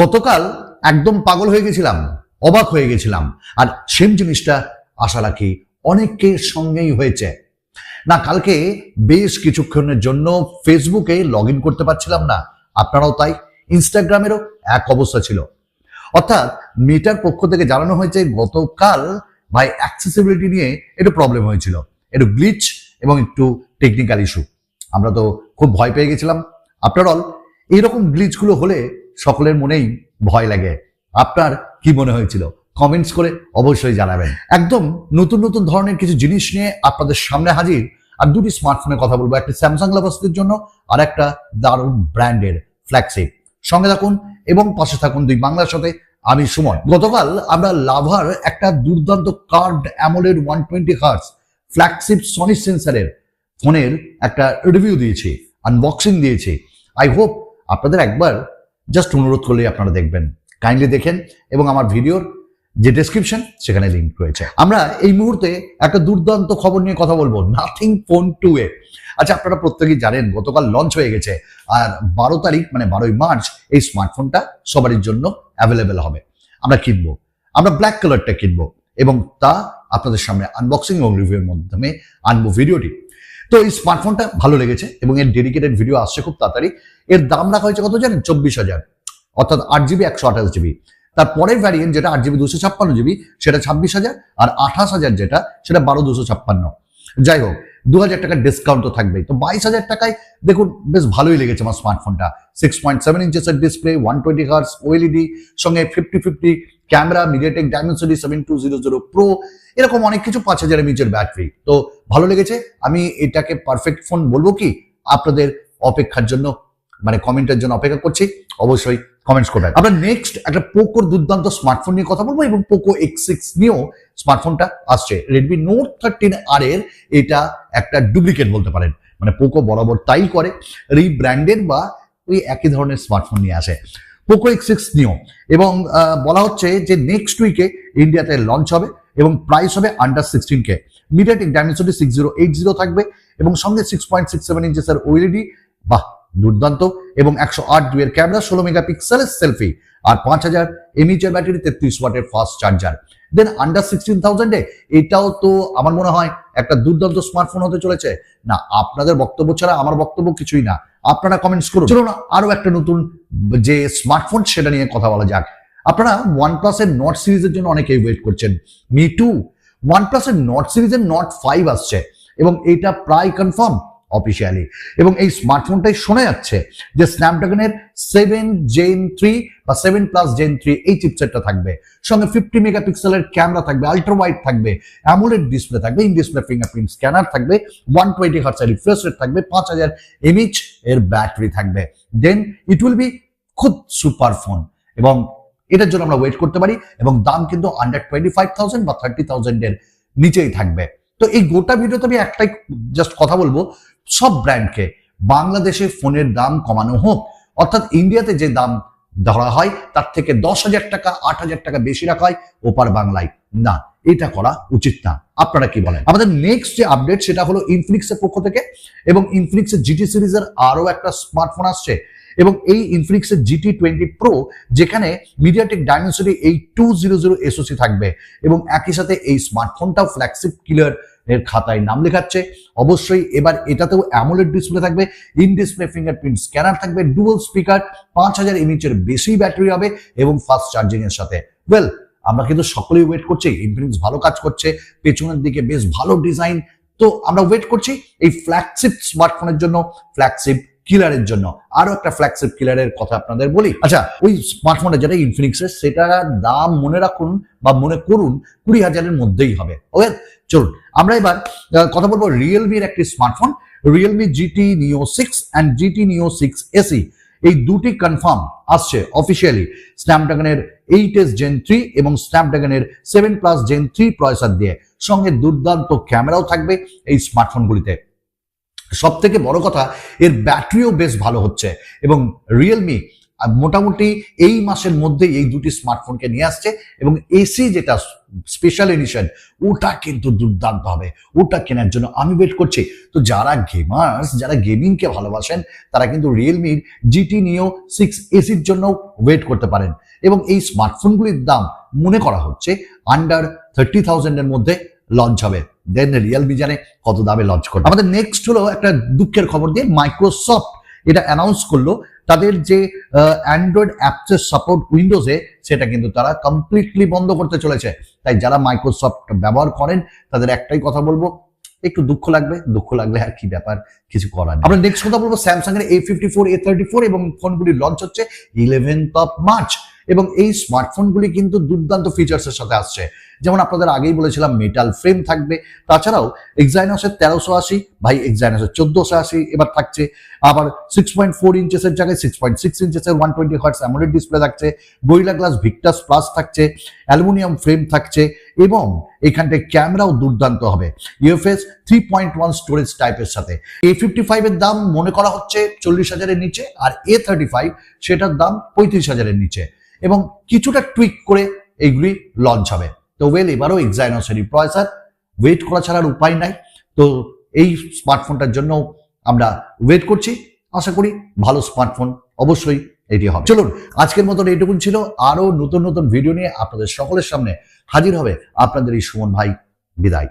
গতকাল একদম পাগল হয়ে গেছিলাম, অবাক হয়ে গেছিলাম। আর সেম জিনিসটা আশা রাখি অনেকের সঙ্গেই হয়েছে। না, কালকে বেশ কিছুক্ষণের জন্য ফেসবুকে লগ করতে পারছিলাম না। আপনারাও তাই ইনস্টাগ্রামেরও এক অবস্থা ছিল। অর্থাৎ মিটার পক্ষ থেকে জানানো হয়েছে, গতকাল ভাই অ্যাক্সেসিবিলিটি নিয়ে একটু প্রবলেম হয়েছিল। একটু গ্লিচ এবং একটু টেকনিক্যাল ইস্যু আমরা তো খুব ভয় পেয়ে গেছিলাম। আফটার অল এইরকম গ্লিচগুলো হলে সকলের মনেই ভয় লাগে। আপনার কি মনে হয়েছিল? কমেন্টস করে অবশ্যই জানাবেন। একদম নতুন নতুন ধরনের কিছু জিনিস নিয়ে আপনাদের সামনে হাজির। আর দুটি স্মার্টফোনের কথা বলব, একটা স্যামসাং লাভার্সদের জন্য আর একটা দারুণ ব্র্যান্ডের ফ্ল্যাগশিপ সঙ্গে থাকুন এবং পাশে থাকুন দুই বাংলার সাথে। আমি সুমন। গতকাল আমরা লাভার একটা দুর্দান্ত curved AMOLED one twenty hertz flagship Sony সেন্সারের ফোনের একটা রিভিউ দিয়েছি আনবক্সিং দিয়েছি। আই হোপ আপনাদের একবার জাস্ট অনুরোধ করলেই আপনারা দেখবেন। কাইন্ডলি দেখেন এবং আমার ভিডিওর যে ডেসক্রিপশন সেখানে লিঙ্ক রয়েছে। আমরা এই মুহূর্তে একটা দুর্দান্ত খবর নিয়ে কথা বলব। Nothing phone two a. আচ্ছা আপনারা প্রত্যেকেই জানেন, গতকাল লঞ্চ হয়ে গেছে। আর বারো তারিখ মানে বারোই মার্চ, এই স্মার্টফোনটা সবারই জন্য অ্যাভেলেবেল হবে। আমরা কিনবো। আমরা ব্ল্যাক কালারটা কিনবো এবং তা আপনাদের সামনে আনবক্সিং এবং রিভিউর মাধ্যমে আনব ভিডিওটি। তো এই স্মার্টফোনটা ভালো লেগেছে এবং এর ডেডিকেটেড ভিডিও আসছে খুব তাড়াতাড়ি। এর দাম রাখা হয়েছে কত জানেন? চব্বিশ হাজার। অর্থাৎ আট জিবি, একশো আঠাশ জিবি। তার পরের ভ্যারিয়েন্ট যেটা আট জিবি, দুশো ছাপ্পান্ন জিবি, সেটা ছাব্বিশ হাজার আর আঠাশ হাজার যেটা, সেটা বারো দুশো ছাপ্পান্ন। যাই হোক, দু হাজার টাকার ডিসকাউন্ট তো থাকবেই। তো বাইশ হাজার টাকায় দেখুন, বেশ ভালোই লেগেছে আমার স্মার্টফোনটা six point seven ইঞ্চেসের display one twenty hertz OLED সঙ্গে fifty fifty camera MediaTek Dimensity seven two zero zero pro এরকম অনেক কিছু পাঁচ হাজার এমএচের ব্যাটারি তো ভালো লেগেছে। আমি এটাকে পারফেক্ট ফোন বলব কি? আপনাদের অপেক্ষার জন্য মানে কমেন্টের জন্য অপেক্ষা করছি, অবশ্যই কমেন্টস করবেন। আমরা নেক্সট একটা পোকোর দুর্দান্ত স্মার্টফোন নিয়ে কথা বলব এবং পোকো এক্স সিক্স নিয়েও স্মার্টফোনটা আসছে। রেডমি নোট থার্টিন আর এর এটা একটা ডুপ্লিকেট বলতে পারেন। মানে পোকো বরাবর তাই করে রিব্র্যান্ডেড বা ওই একই ধরনের স্মার্টফোন নিয়ে আসে। পোকো এক্স সিক্স নিও এবং বলা হচ্ছে যে নেক্সট উইকে ইন্ডিয়াতে লঞ্চ হবে এবং প্রাইস হবে under sixteen K MediaTek Dimensity six zero eight zero থাকবে এবং সঙ্গে সিক্স পয়েন্ট সিক্স সেভেন ইঞ্চেসের ওএলইডি বাহ দুর্দান্ত এবং একশো আট দুয়ের ক্যামেরা, ষোলো মেগাপিক্সেলের সেলফি আর পাঁচ হাজার এমএইচের ব্যাটারি, তেত্রিশ ওয়াটের fast charger. Then under sixteen থাউজেন্ডে এটাও তো আমার মনে হয় একটা দুর্দান্ত স্মার্টফোন হতে চলেছে। না, আপনাদের বক্তব্য ছাড়া আমার বক্তব্য কিছুই না। আপনারা কমেন্টস করুন। চলুন আরও একটা নতুন যে স্মার্টফোন সেটা নিয়ে কথা বলা যাক। আপনারা ওয়ান প্লাসের নট সিরিজের জন্য অনেকেই ওয়েট করছেন। মি টু ওয়ান প্লাসের নট সিরিজের নট ফাইভ আসছে এবং এটা প্রায় কনফার্ম অফিসিয়ালি এবং এই স্মার্টফোনটাই শোনা যাচ্ছে যে স্ন্যাপড্রাগনের সেভেন জেন থ্রি বা সেভেন প্লাস জেন থ্রি এই চিপসেটটা থাকবে। সঙ্গে ফিফটি মেগাপিক্সেলের ক্যামেরা থাকবে আল্ট্রা ওয়াইড থাকবে অ্যামোলেড ডিসপ্লে থাকবে ইন ডিসপ্লে ফিঙ্গারপ্রিন্ট স্ক্যানার থাকবে one twenty hertz refresh rate থাকবে, পাঁচ হাজার এমএইচ এর ব্যাটারি থাকবে। দেন ইট উইল বি খুব সুপার ফোন এবং এটার জন্য আমরা ওয়েট করতে পারি এবং দাম কিন্তু আন্ডার টোয়েন্টি ফাইভ থাউজেন্ড বা থার্টি থাউজেন্ডের নিচেই থাকবে। তো এই গোটা ভিডিওতে আমি একটাই জাস্ট কথা বলব সব ব্র্যান্ডকে বাংলাদেশে ফোনের দাম কমানো হোক। অর্থাৎ ইন্ডিয়াতে যে দাম ধরা হয়, তার থেকে দশ হাজার টাকা, আট হাজার টাকা বেশি রাখা হয়, ওপার বাংলায় না। এটা করা উচিত না। আপনারা কি বলেন? আমাদের নেক্সট যে আপডেট সেটা হলো ইনফ্লিক্সের পক্ষ থেকে এবং ইনফ্লিক্সের জিটি সিরিজের আরও একটা স্মার্টফোন আসছে। এবং এই ইনফিনিক্সের জিটি টোয়েন্টি প্রো যেখানে মিডিয়াটেক ডায়মেনসিটি এই টু জিরো জিরো এসওসি থাকবে এবং একই সাথে এই স্মার্টফোনটাও ফ্ল্যাগশিপ কিলার এর খাতায় নাম লেখাচ্ছে। অবশ্যই এবার এটাতেও অ্যামোলেড ডিসপ্লে থাকবে ইন ডিসপ্লে ফিঙ্গারপ্রিন্ট স্ক্যানার থাকবে ডুয়াল স্পিকার পাঁচ হাজার এমএচের বেশি ব্যাটারি হবে এবং ফাস্ট চার্জিং এর সাথে। ওয়েল আমরা কিন্তু সকলেই ওয়েট করছি ইনফিনিক্স ভালো কাজ করছে, পেছনের দিকে বেশ ভালো ডিজাইন তো আমরা ওয়েট করছি এই ফ্ল্যাগশিপ স্মার্টফোনের জন্য ফ্ল্যাগশিপ কিলারের জন্য। আরও একটা ফ্ল্যাগশিপ কিলারের কথা আপনাদের বলি। আচ্ছা ওই স্মার্টফোনটা যেটা ইনফিনিক্সের সেটার দাম মনে রাখুন বা মনে করুন কুড়ি হাজারের মধ্যেই হবে। ওকে চলুন, আমরা এবার কথা বলব রিয়েলমির একটি smartphone Realme GT Neo six and GT Neo six SE এই দুটি কনফার্ম আসছে অফিসিয়ালি স্ন্যাপড্রাগনের এইট এস জেন থ্রি এবং স্ন্যাপড্রাগনের seven plus gen three processor দিয়ে। সঙ্গে দুর্দান্ত ক্যামেরাও থাকবে এই স্মার্টফোনগুলিতে সব থেকে বড় কথা, এর ব্যাটারিও বেশ ভালো হচ্ছে। এবং রিয়েলমি মোটামুটি এই মাসের মধ্যে এই দুটি স্মার্টফোনকে নিয়ে আসছে এবং এসি যেটা স্পেশাল এডিশন ওটা কিন্তু দুর্দান্ত হবে। ওটা কেনার জন্য আমি ওয়েট করছি। তো যারা গেমার্স যারা গেমিংকে ভালোবাসেন, তারা কিন্তু রিয়েলমির জিটি নিও সিক্স এসির জন্য ওয়েট করতে পারেন। এবং এই স্মার্টফোনগুলির দাম মনে করা হচ্ছে আন্ডার থার্টি থাউজেন্ডের মধ্যে লঞ্চ হবে। দেন রিয়েলমি জানে কত দামে লঞ্চ করবে। আমাদের নেক্সট হলো একটা দুঃখের খবর দিয়ে মাইক্রোসফট এটা অ্যানাউন্স করল, তাদের যে অ্যান্ড্রয়েড অ্যাপসের সাপোর্ট উইন্ডোজে সেটা কিন্তু তারা কমপ্লিটলি বন্ধ করতে চলেছে। তাই যারা মাইক্রোসফট ব্যবহার করেন, তাদের একটাই কথা বলব, একটু দুঃখ লাগবে, দুঃখ লাগলে আর কি ব্যাপার, কিছু করার। আমরা নেক্সট কথা বলব স্যামসাং এর A fifty four A thirty four এবং ফোনগুলি লঞ্চ হচ্ছে ইলেভেন্থ অফ মার্চ এবং এই স্মার্টফোনগুলি কিন্তু দুর্দান্ত ফিচার্সের সাথে আসছে। যেমন আপনাদের আগেই বলেছিলাম মেটাল ফ্রেম থাকবে। তাছাড়াও এক্সাইনসের তেরোশো আশি, ভাই এক্সাইনাসের চোদ্দোশো আশি এবার থাকছে। আবার সিক্স পয়েন্ট ফোর ইঞ্চেসের জায়গায় six point six ইঞ্চেসের one twenty hertz AMOLED display থাকছে। গরিলা গ্লাস ভিক্টাস প্লাস থাকছে। অ্যালুমিনিয়াম ফ্রেম থাকছে। এবং এখানটায় ক্যামেরাও দুর্দান্ত হবে। UFS three point one storage টাইপের সাথে। এ ফিফটি ফাইভের দাম মনে করা হচ্ছে চল্লিশ হাজারের নিচে, আর এ থার্টি ফাইভ সেটার দাম পঁয়ত্রিশ হাজারের নিচে। এবং কিছুটা টুইক করে এইগুলি লঞ্চ হবে। তো ওয়েল এবারও এক্সাইনোসেরই প্রসেসর ওয়েট করা ছাড়ার উপায় নাই। তো এই স্মার্টফোনটার জন্য আমরা ওয়েট করছি। আশা করি ভালো স্মার্টফোন অবশ্যই এটি হবে। চলুন, আজকের মতন এইটুকুন ছিল। আরও নতুন নতুন ভিডিও নিয়ে আপনাদের সকলের সামনে হাজির হবে আপনাদের এই সুমন ভাই। বিদায়।